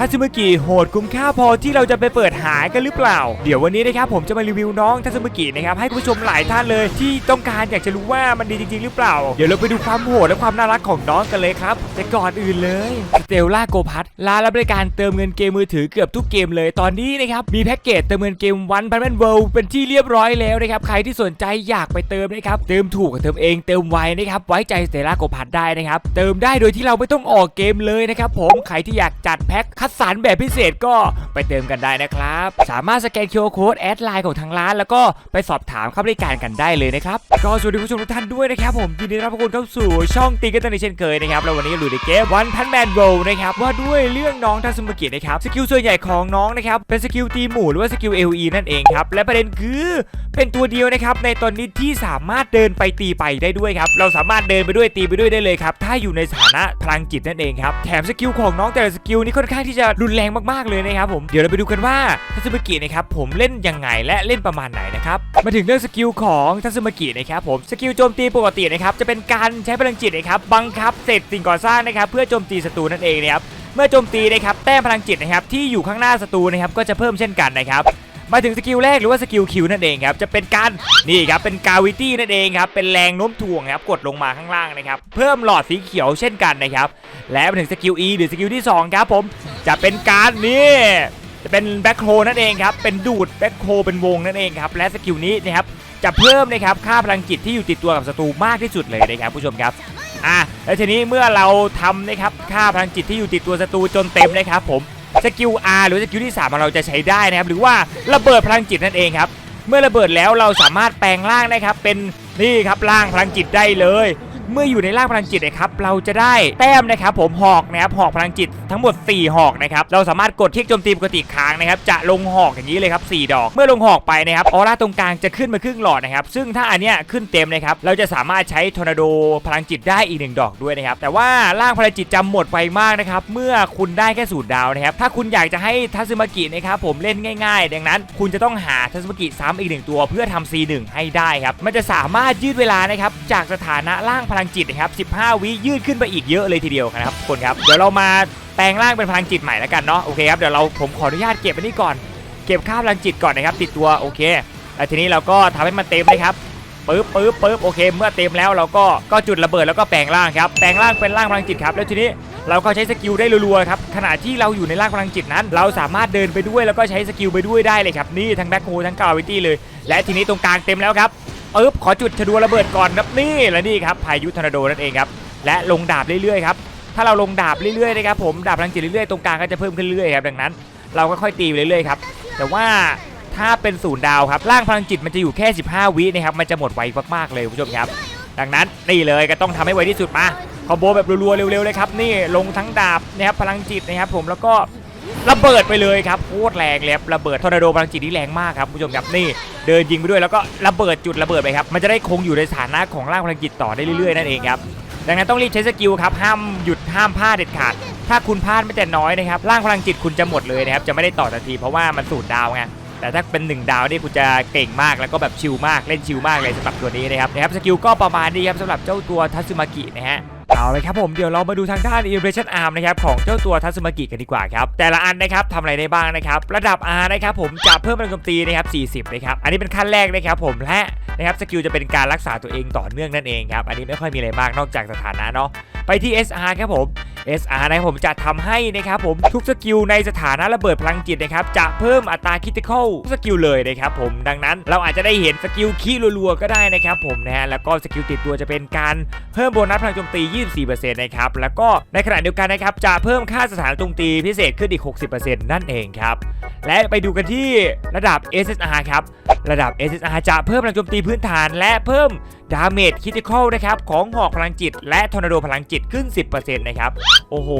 ทัซึมากิโหดคุ้มค่าพอที่เราจะไปเปิดหากันหรือเปล่า เดี๋ยววันนี้นะครับผมจะมารีวิวน้องทัซึมากินะครับให้คุณผู้ชมหลายท่านเลยที่ต้องการอยากจะรู้ว่ามันดีจริง ๆ หรือเปล่า เดี๋ยวเราไปดูความโหดและความน่ารักของน้องกันเลยครับ แต่ก่อนอื่นเลยสเตลล่าโกพัทร้านรับบริการเติมเงินเกมมือถือเกือบทุกเกมเลยตอนนี้นะครับมีแพ็กเกจเติมเงินเกมวันพันแมนเวิลเป็นที่เรียบร้อยแล้วนะครับใครที่สนใจอยากไปเติมนะครับเติมถูกกับเติมเองเติมไวนะครับไว้ใจสเตลล่าโกพัทได้นะครับเติมได้โดยที่เราไม่ต้องออกเกมเลยนะครับผมใครที่อยากจัดแพ็คดสรรแบบพิเศษก็ไปเติมกันได้นะครับ สามารถสแกน QR Code แอดไลน์ของทางร้าน แล้วก็ไปสอบถามค่าบริการกันได้เลยนะครับก็สวัสดีผู้ชมทุกท่านด้วยนะครับผมยินดีต้อนรับทุกคนเข้าสู่ช่องตีกันตันในเช่นเคยนะครับแล้ววันนี้อยู่ในเกมวันพันแมนโ l นะครับว่าด้วยเรื่องน้องทัศมกิจนะครับสกิลส่วนใหญ่ของน้องนะครับเป็นสกิลตีหมู่หรือว่าสกิล LE นั่นเองครับและประเด็นคือเป็นตัวเดียวนะครับในตอนนี้ที่สามารถเดินไปตีไปได้ด้วยครับเราสามารถเดินไปด้วยตีไปด้วยได้เลยครับถ้าอยู่ในสถานะพลังจิตนั่นเองครับแถมสกิลของน้องแต่ละสกิลนี่ค่อนข้างที่จะรุนแรงมากๆเลยนะครับผมเดี๋ยวเราไปดูกันว่าทัศมกินะครับผมเล่นยังไงและเล่นประมาณไหนนะครับมาถึงเรื่องสกิลของทัศมกินะครับผมสกิลโจมตีปกตินะครับจะเป็นการใช้พลังจิตนะครับบังคับเศษสิ่งก่อสร้างนะครับเพื่อโจมตีศัตรูนั่นเองนะครับเมื่อโจมตีนะครับแต้มพลังจิตนะครับที่อยู่ข้างหน้าศัตรูนะครับก็จะเพิ่มเช่นกันนะครับ มาถึงสกิลแรกหรือว่าสกิลคิวนั่นเองครับจะเป็นการนี่ครับเป็นกาวิตี้นั่นเองครับเป็นแรงโน้มถ่วงครับกดลงมาข้างล่างนะครับเพิ่มหลอดสีเขียวเช่นกันนะครับและมาถึงสกิล E หรือสกิลที่สองครับผมจะเป็นการนี่จะเป็นแบ็คโฮนั่นเองครับเป็นดูดแบ็คโฮเป็นวงนั่นเองครับและสกิลนี้นะครับจะเพิ่มนะครับค่าพลังจิตที่อยู่ติดตัวกับศัตรูมากที่สุดเลยนะครับผู้ชมครับอะแล้วทีนี้เมื่อเราทำนะครับค่าพลังจิตที่อยู่ติดตัวศัตรูจนเต็มนะครับผม สกิล R หรือสกิลที่3ามเราจะใช้ได้นะครับหรือว่าระเบิดพลังจิตนั่นเองครับเมื่อระเบิดแล้วเราสามารถแปลงร่างนะครับเป็นนี่ครับร่างพลังจิตได้เลย เมื่ออยู่ในร่างพลังจิตนะครับเราจะได้แต้มนะครับผมหอกนะครับหอกพลังจิตทั้งหมด 4 หอกนะครับเราสามารถกดที่โจมตีปกติค้างนะครับจะลงหอกอย่างนี้เลยครับ4ดอก เมื่อลงหอกไปนะครับออร่าตรงกลางจะขึ้นมาครึ่งหลอดนะครับซึ่งถ้าอันเนี้ยขึ้นเต็มนะครับเราจะสามารถใช้ทอร์นาโดพลังจิตได้อีกหนึ่งดอกด้วยนะครับแต่ว่าร่างพลังจิตจำหมดไวมากนะครับเมื่อคุณได้แค่สูตรดาวนะครับถ้าคุณอยากจะให้ทัซึมากินะครับผมเล่นง่าย ๆ ดังนั้น คุณจะต้องหาทัซึมากิซ้ำอีกหนึ่งตัว เพื่อทำ C1 ให้ได้ครับมันจะสามารถยืดเวลานะครับจากสถานะร่างพลังจิตนะครับ 15 วิยืดขึ้นไปอีกเยอะเลยทีเดียวครับคนครับ เดี๋ยวเรามาแปลงร่างเป็นพลังจิตใหม่แล้วกันเนาะโอเคครับเดี๋ยวเราผมขออนุญาตเก็บอันนี้ก่อน เก็บค่าพลังจิตก่อนนะครับ ติดตัวโอเคแล้วทีนี้เราก็ทำให้มันเต็มเลยครับปึ๊บปึ๊บปึ๊บโอเค เมื่อเต็มแล้วเราก็ก็จุดระเบิดแล้วก็แปลงร่างครับแปลงร่างเป็นร่างพลังจิตครับแล้วทีนี้เราก็ใช้สกิลได้รัวๆครับขณะที่เราอยู่ในร่างพลังจิตนั้น เราสามารถเดินไปด้วยแล้วก็ใช้สกิลไปด้วยได้เลยครับนี่ทั้งแบ็คโฮทั้งกาวิตี้เลย และทีนี้ตรงกลางเต็มแล้วครับ ปึ๊บขอจุดชนวนระเบิดก่อนครับนี่และนี่ครับพายุทอร์นาโดนั่นเองครับและลงดาบเรื่อยๆครับถ้าเราลงดาบเรื่อยๆนะครับผมดาบพลังจิตเรื่อยๆตรงกลางก็จะเพิ่มขึ้นเรื่อยๆครับดังนั้น เราก็ค่อยตีไปเรื่อยๆครับแต่ว่าถ้าเป็นศูนย์ดาวครับร่างพลังจิตมันจะอยู่แค่ 15 วินะครับมันจะหมดไวมากๆเลยคุณผู้ชมครับ ดังนั้นนี่เลยก็ต้องทำให้ไวที่สุดมาคอมโบแบบรัวๆเร็วๆเลยครับนี่ลงทั้งดาบนะครับพลังจิตนะครับผมแล้วก็ ระเบิดไปเลยครับโคตรแรงเลยครับระเบิดทอร์นาโดพลังจิตที่แรงมากครับคุณผู้ชมครับนี่เดินยิงไปด้วยแล้วก็ระเบิดจุดระเบิดไปครับมันจะได้คงอยู่ในสถานะของร่างพลังจิตต่อได้เรื่อยๆนั่นเองครับดังนั้นต้องรีบใช้สกิลครับห้ามหยุดห้ามพลาดเด็ดขาดถ้าคุณพลาดไม่แต่น้อยนะครับร่างพลังจิตคุณจะหมดเลยนะครับจะไม่ได้ต่อทันทีเพราะว่ามันสูตรดาวไงแต่ถ้าเป็น 1 ดาวนี่คุณจะเก่งมากแล้วก็แบบชิลมากเล่นชิลมากเลยสำหรับตัวนี้นะครับนะครับสกิลก็ประมาณนี้ครับสำหรับเจ้าตัวทัซึมากินะฮะ เอาเลยครับผมเดี๋ยวเรามาดูทางด้าน Impression Arm นะครับของเจ้าตัวทัซึมากิกันดีกว่าครับแต่ละอันนะครับทำอะไรได้บ้างนะครับระดับ R นะครับผมจะเพิ่มพลังโจมตีนะครับ40นะครับอันนี้เป็นขั้นแรกนะครับผมและนะครับสกิลจะเป็นการรักษาตัวเองต่อเนื่องนั่นเองครับอันนี้ไม่ค่อยมีอะไรมากนอกจากสถานะเนาะไปที่ SR ครับผม SR นะครับผมจะทำให้นะครับผมทุกสกิลในสถานะระเบิดพลังจิตนะครับจะเพิ่มอัตราคิติคอลสกิลเลยนะครับผมดังนั้นเราอาจจะได้เห็นสกิลคีรัวๆก็ได้นะครับผมนะฮะแล้วก็สกิลติดตัวจะเป็นการเพิ่มโบนัสพลังโจมตี 24%นะครับแล้วก็ในขณะเดียวกันนะครับจะเพิ่มค่าสถานะโจมตีพิเศษขึ้นอีก 60%นั่นเองครับและไปดูกันที่ระดับ SSR ครับระดับ SSR จะเพิ่มพลังโจมตีพื้นฐานและเพิ่ม ดาเมจคิติคอลนะครับของหอกพลังจิต และทอร์นาโดพลังจิตขึ้น 10%นะครับโอ้โห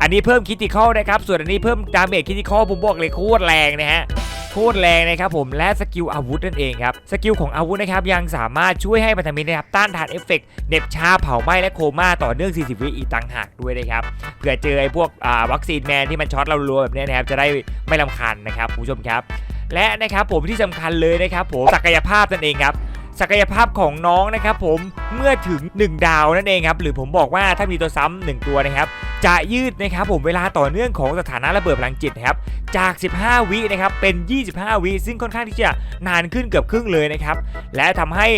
อันนี้เพิ่มคิติคอลนะครับส่วนอันนี้เพิ่มดาเมจคิติคอลผมบอกเลยโคตรแรงนะฮะโคตรแรงนะครับผมและสกิลอาวุธนั่นเองครับสกิลของอาวุธนะครับยังสามารถช่วยให้พันธมิตรนะครับต้านทานเอฟเฟกต์เน็บชาเผาไหม้และโคม่าต่อเนื่อง 40 วิอีกต่างหากด้วยนะครับเผื่อเจอไอ้พวกวัคซีนแมนที่มันช็อตเรารัวแบบนี้นะครับจะได้ไม่ลำคาญนะครับคุณผู้ชมครับและนะครับผมที่สำคัญเลยนะครับผมศักยภาพนั่นเองครับ ศักยภาพของน้องนะครับผมเมื่อถึง 1 ดาวนั่นเองครับหรือผมบอกว่าถ้ามีตัวซ้ำหนึ่งตัวนะครับ จะยืดนะครับผมเวลาต่อเนื่องของสถานะระเบิดพลังจิตนะครับจาก 15 วินะครับเป็น 25 วิซึ่งค่อนข้างที่จะนานขึ้นเกือบครึ่งเลยนะครับและทำให้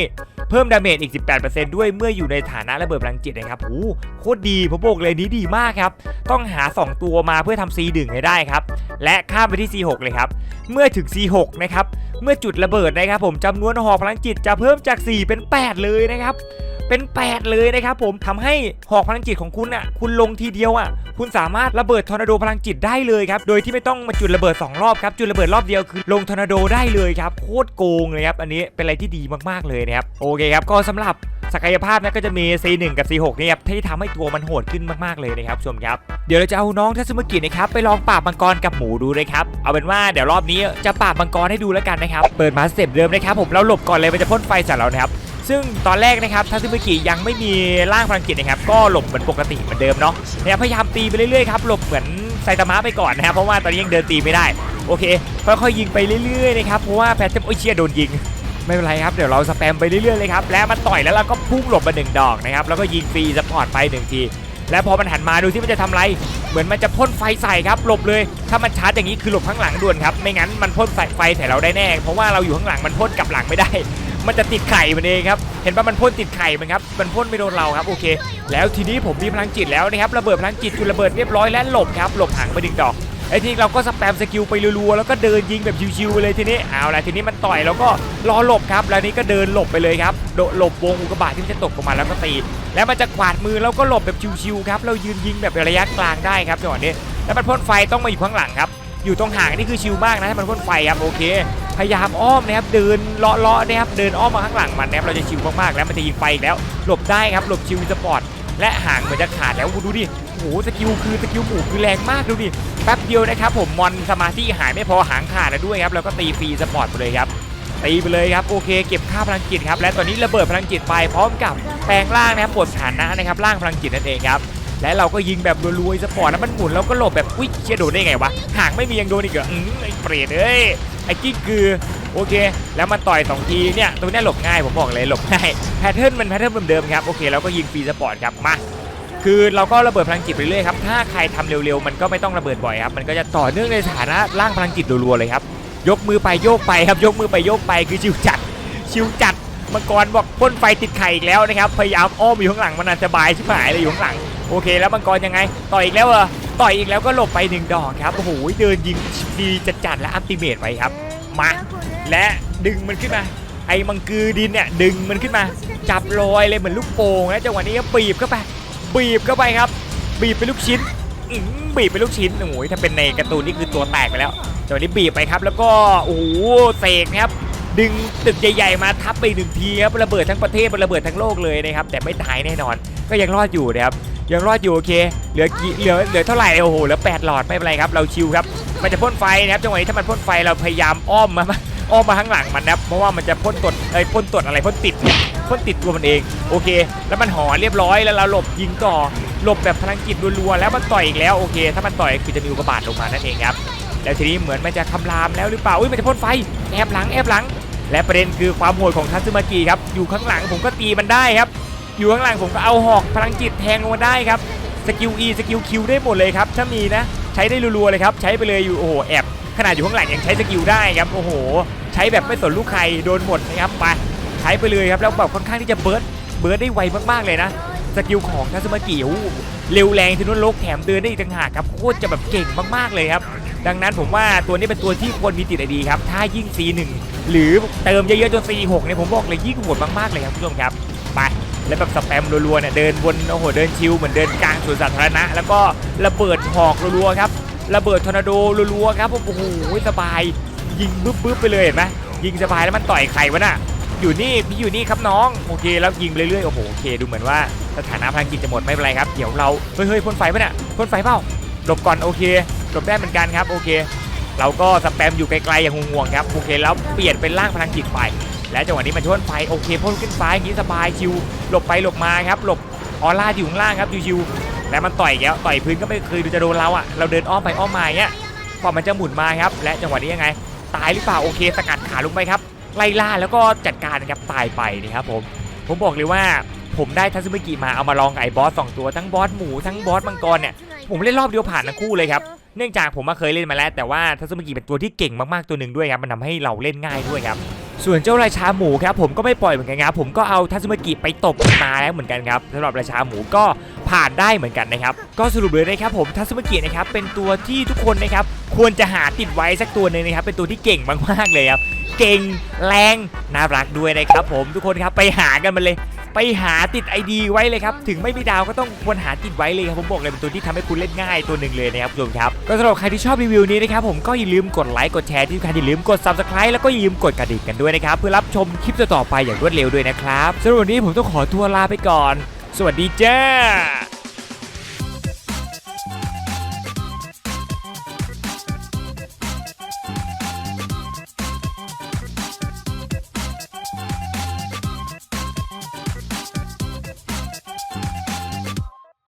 เพิ่มดาเมจอีก 18%ด้วยเมื่ออยู่ในฐานะระเบิดพลังจิตนะครับโอ้โหโคตรดีผมบอกเลยนี้ดีมากครับ ต้องหา 2 ตัวมาเพื่อทำ C1 ให้ได้ครับ และข้ามไปที่ C6 เลยครับ เมื่อถึง C6 นะครับ เมื่อจุดระเบิดนะครับผมจำนวนหอพลังจิตจะเพิ่มจาก 4 เป็น 8 เลยนะครับ เป็น 8 เลยนะครับผมทำให้หอกพลังจิตของคุณอะคุณลงทีเดียวอะคุณสามารถระเบิดทอร์นาโดพลังจิตได้เลยครับโดยที่ไม่ต้องมาจุดระเบิด 2 รอบครับจุดระเบิดรอบเดียวคือลงทอร์นาโดได้เลยครับโคตรโกงเลยครับอันนี้เป็นอะไรที่ดีมากๆเลยนะครับโอเคครับก็สำหรับศักยภาพนะก็จะมี C1 กับ C6 เนี่ยครับที่ทำให้ตัวมันโหดขึ้นมากๆเลยนะครับชมครับ เดี๋ยวเราจะเอาน้องทัศมกิจนะครับไปลองปราบมังกรกับหมูดูนะครับเอาเป็นว่าเดี๋ยวรอบนี้จะปราบมังกรให้ดูแล้วกันนะครับเปิดมาสเต็ปเดิมนะครับผมเราหลบก่อนเลยมันจะพ่นไฟใส่เรานะครับ ซึ่งตอนแรกนะครับทัศมิกิยังไม่มีร่างพลังจิตนะครับ ก็หลบเหมือนปกติเหมือนเดิมเนาะเนี่ยพยายามตีไปเรื่อยๆครับหลบเหมือนไซตามะไปก่อนนะครับเพราะว่าตอนนี้ยังเดินตีไม่ได้โอเคค่อยๆยิงไปเรื่อยๆนะครับเพราะว่าแพทเทิร์นโอยเชียโดนยิงไม่เป็นไรครับเดี๋ยวเราสแปมไปเรื่อยๆเลยครับและมันต่อยแล้วเราก็พุ่งหลบมาหนึ่งดอกนะครับแล้วก็ยิงฟรีสปอร์ตไปหนึ่งทีและพอมันหันมาดูที่มันจะทำอะไร เหมือนมันจะพ่นไฟใส่ครับหลบเลย ถ้ามันชาร์จอย่างนี้คือหลบข้างหลังด่วนครับไม่งั้นมันพ่นใส่ไฟใส่เราได้แน่ เพราะว่าเราอยู่ข้างหลังมันพ่นกลับหลังไม่ได้ มันจะติดไข่มันเองครับ เห็นป่ะมันพ่นติดไข่มันครับ มันพ่นไม่โดนเราครับ โอเค แล้วทีนี้ผมมีพลังจิตแล้วนะครับ ระเบิดพลังจิตจุดระเบิดเรียบร้อยและหลบครับ หลบหางไปดึงดอก ไอ้ทีเราก็สแปมสกิลไปรัวๆ แล้วก็เดินยิงแบบชิวๆเลยทีนี้ เอาละทีนี้มันต่อยแล้วก็รอหลบครับ แล้วนี้ก็เดินหลบไปเลยครับ โดดหลบวงอุกกาบาตที่มันจะตกลงมาแล้วก็ตี แล้วมันจะกวาดมือแล้วก็หลบแบบชิวๆครับ เรายืนยิงแบบระยะกลางได้ครับจังหวะนี้ แล้วมันพ่นไฟต้องมาอยู่ข้างหลังครับ อยู่ตรงห่างนี่คือชิวมากนะถ้ามันพ่นไฟครับโอเค พยายามอ้อมนะครับเดินเลาะๆนะครับเดินอ้อมมาข้างหลังมันนะครับเราจะชิวมากๆแล้วมันจะยิงไฟอีกแล้ว หลบได้ครับหลบชิวสปอร์ตและห่างเหมือนจะขาดแล้วดูดิโอ้โหสกิลคือสกิลหมู่คือแรงมากดูดิแป๊บเดียวนะครับผมมอนสมาธิหายไม่พอหางขาดแล้วด้วยครับแล้วก็ตีฟรีสปอร์ตไปเลยครับตีไปเลยครับโอเคเก็บค่าพลังจิตครับและตอนนี้ระเบิดพลังจิตไปพร้อมกับแปลงร่างนะครับปวดฐานะนะครับร่างพลังจิตนั่นเองครับและเราก็ยิงแบบรัวๆสปอร์ตแล้วมันหมุนแล้วก็หลบแบบอุ้ยเชี่ยโดนได้ไงวะห่างไม่มียังโดนอีกเหรออืมไอ้เปรตเอ้ย ไอ้กิ๊กคือโอเค แล้วมันต่อยสองทีเนี่ยตรงเนี้หลบง่ายผมบอกเลยหลบง่ายแพทเทิร์นมันแพทเทิร์นเดิมๆครับโอเคแล้วก็ยิงฟรีสปอร์ตครับมาคือเราก็ระเบิดพลังจิตไปเรื่อยครับถ้าใครทำเร็วๆ มันก็ไม่ต้องระเบิดบ่อยครับมันก็จะต่อเนื่องในสถานะร่างพลังจิตรัวๆเลยครับยกมือไปโยกไปครับยกมือไปโยกไปคือชิวจัดชิวจัดมังกรบอกพ่นไฟติดไข่อีกแล้วนะครับพยายามอ้อมอยู่ข้างหลังมันอาจจะบายชิบหายเลยอยู่ข้างหลังโอเค แล้วมังกรยังไงต่อยอีกแล้วเหรอ ต่อยอีกแล้วก็หลบไปหนึ่งดอกครับโอ้โหเดินยิงดีจัดๆและอัลติเมทไปครับมาและดึงมันขึ้นมา ไอ้มังกือดินเนี่ยดึงมันขึ้นมา จับลอยเลยเหมือนลูกโป่งนะจังหวะนี้ก็บีบเข้าไปบีบเข้าไปครับ บีบเป็นลูกชิ้นบีบเป็นลูกชิ้นโอ้โหถ้าเป็นในการ์ตูนนี่คือตัวแตกไปแล้วจังหวะนี้บีบไปครับ แล้วก็โอ้โหเสกครับดึงตึกใหญ่ๆมาทับไปหนึ่งทีครับระเบิดทั้งประเทศระเบิดทั้งโลกเลยนะครับแต่ไม่ตายแน่นอน ก็ยังรอดอยู่นะครับ ยังรอดอยู่โอเค เหลือกี่เหลือเหลือเท่าไหร่โอ้โหเหลือแปดหลอดไม่เป็นไรครับเราชิวครับมันจะพ่นไฟนะครับจังหวะนี้ถ้ามันพ่นไฟเราพยายามอ้อมมาอ้อมมาข้างหลังมันนะครับเพราะว่ามันจะพ่นตดเอ้ยพ่นตดอะไรพ่นติดเนี่ยพ่นติดตัวมันเองโอเค แล้วมันห่อเรียบร้อยแล้วเราหลบยิงต่อหลบแบบพลังจิตรัวๆแล้วมันต่อยอีกแล้วโอเค ถ้ามันต่อยคือจะมีอุกกาบาตลงมานั่นเองครับแล้วทีนี้เหมือนมันจะคำรามแล้วหรือเปล่าอุ้ยมันจะพ่นไฟแอบหลังแอบหลัง และประเด็นคือความโหดของทัซึมากิครับอยู่ข้างหลังผมก็ตีมันได้ครับ อยู่ข้างหลังผมก็เอาหอกพลังจิตแทงลงมาได้ครับสกิล E สกิล Q ได้หมดเลยครับถ้ามีนะใช้ได้รัวๆเลยครับใช้ไปเลยอยู่โอ้โหแอบขนาดอยู่ข้างหลังยังใช้สกิลได้ครับโอ้โห ใช้แบบไม่สนลูกใครโดนหมดนะครับไปใช้ไปเลยครับแล้วแบบค่อนข้างที่จะเบิร์ดเบิร์ดได้ไวมากๆเลยนะสกิลของทัซึมากิเร็วแรงที่นุ่นโลกแถมเดินได้อีกต่างหากครับโคตรจะแบบเก่งมากๆเลยครับดังนั้นผมว่าตัวนี้เป็นตัวที่ควรมีติดไอดีครับถ้ายิ่ง C1 หรือเติมเยอะๆจน C6 เนี่ยผมบอกเลยยิ่งโหดมากๆเลยครับคุณผู้ชมครับไป แล้วแบบสแปมรัวๆเนี่ยเดินวนโอ้โหเดินชิวเหมือนเดินกลางสวนสาธารณะ แล้วก็ระเบิดหอกรัวๆครับระเบิดทอร์นาโดรัวๆครับโอ้โหสบายยิงบึ้บๆไปเลยเห็นไหมยิงสบายแล้วมันต่อยใครวะน่ะอยู่นี่พี่อยู่นี่ครับน้องโอเคแล้วยิงไปเรื่อยๆโอ้โหโอเคดูเหมือนว่าสถานะพลังจิตจะหมดไม่เป็นไรครับเดี๋ยวเราเฮ้ยเฮ้ยพ่นไฟปะเนี่ยพ่นไฟเปล่าหลบก่อนโอเคหลบได้เหมือนกันครับโอเค เราก็สแปมอยู่ไกลๆอย่างห่วงๆครับโอเคแล้วเปลี่ยนเป็นร่างพลังจิตไป และจังหวะนี้มันพ่นไฟโอเคพ่นขึ้นฟ้าอย่างนี้สบายชิวหลบไปหลบมาครับหลบออร่าอยู่ข้างล่างครับชิวๆและมันต่อยอีกแล้วต่อยพื้นก็ไม่เคยดูจะโดนเราอะเราเดินอ้อมไปอ้อมมาเงี้ยพอมันจะหมุนมาครับ และจังหวะนี้ยังไง ตายหรือเปล่าโอเค สกัดขาลงไปครับไล่ล่าแล้วก็จัดการนะครับตายไปนะครับผมผมบอกเลยว่าผมได้ทัศมิกิมาเอามาลองไอ้บอสสองตัวทั้งบอสหมูทั้งบอสมังกรเนี่ยผมเล่นรอบเดียวผ่านทั้งคู่เลยครับเนื่องจากผมมาเคยเล่นมาแล้วแต่ว่าทัศมิกิเป็นตัวที่เก่งมากๆตัวหนึ่งด้วยครับมันทำให้เราเล่นง่ายด้วยครับ ส่วนเจ้าราชาหมูครับผมก็ไม่ปล่อยเหมือนกันครับผมก็เอาทัศมกิไปตบมาแล้วเหมือนกันครับสำหรับราชาหมูก็ผ่านได้เหมือนกันนะครับก็สรุปเลยนะครับผมทัศมกินะครับเป็นตัวที่ทุกคนนะครับควรจะหาติดไว้สักตัวหนึ่งนะครับเป็นตัวที่เก่งมากๆเลยครับเก่งแรงน่ารักด้วยนะครับผมทุกคนครับไปหากันมาเลย ไปหาติด ID ไว้เลยครับ ถึงไม่มีดาวก็ต้องควรหาติดไว้เลยครับผมบอกเลยเป็นตัวที่ทำให้คุณเล่นง่ายตัวหนึ่งเลยนะครับทุกคนครับก็สำหรับใครที่ชอบรีวิวนี้นะครับผมก็อย่าลืมกดไลค์กดแชร์ที่สำคัญอย่าลืมกด subscribe แล้วก็อย่าลืมกดกระดิ่งกันด้วยนะครับเพื่อรับชมคลิปต่อไปอย่างรวดเร็วด้วยนะครับสำหรับวันนี้ผมต้องขอตัวลาไปก่อน สวัสดีจ้า